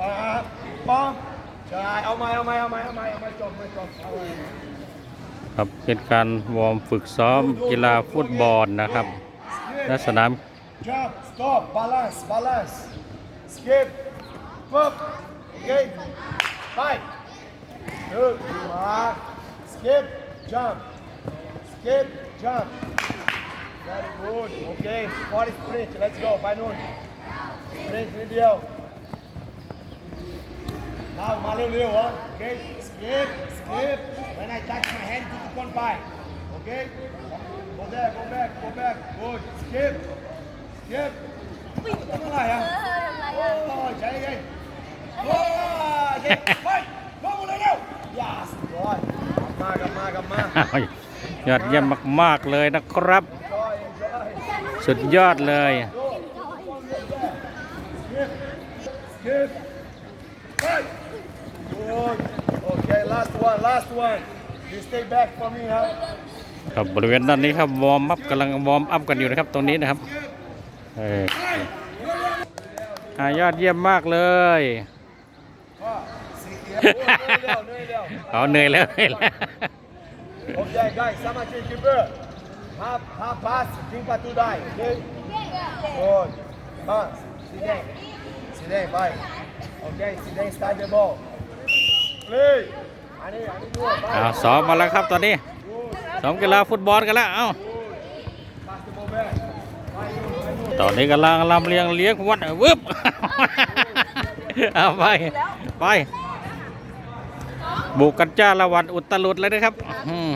ปั๊บปั๊บใช่เอาไหมเอาไหมเอาไหมเอาไหมเอาไหมจบไม่จบเอาไหมครับเป็นการวอร์มฝึกซ้อมกีฬาฟุตบอลนะครับณสนาม Jump, stop, balance, balance. Skip, up, okay. Five, two, one. Skip, jump. Skip, jump. Very good. Okay, 40 sprint. Let's go. Vai, Nuno. Sprint, video. Now, uma leu, ó. Okay, skip, skip. When I touch my hand, put it on by. Okay? Go back, go back, go back. Good. Skip. Skip. Tama lá, ya. Oh, ใจเย็นโอ้ยเย็นไปลงมาเร็วๆยาสุดยอดกลับมากลับมากลับมายอดเยี่ยมมาก ๆ เลยนะครับ enjoy enjoy สุดยอดเลย go skip skip hey good okay last one last one you stay back for me ครับครับบริเวณด้านนี้ครับวอร์มอัพกำลังวอร์มอัพกันอยู่นะครับตรงนี้นะครับเอออ่ายอดเยี่ยมมากเลยพ่อสีเขียวเหนื่อยเร็วเหนื่อยเร็วเอาเหนื่อยแล้วเหนื่อยแล้ว Okay, guys, sama keeper. Half, half pass, vem pra tu dar, ok? Good. Pass. Sidem. Sidem, vai. Okay, Sidem, start the ball. Play. Ani, ani dua, เอา vai. ซ้อมมาแล้วครับตอนนี้ Good. ซ้อมกีฬาฟุตบอลกันแล้วเอ้า Good. Pass the ball back. Vai, Nuno, vai, Nuno. ตอนนี้กำลังลำเลียงเลี้ยงวัดวึบ เอาไป ไป บุกกันจ้าละวันอุตลุดเลยนะครับอืม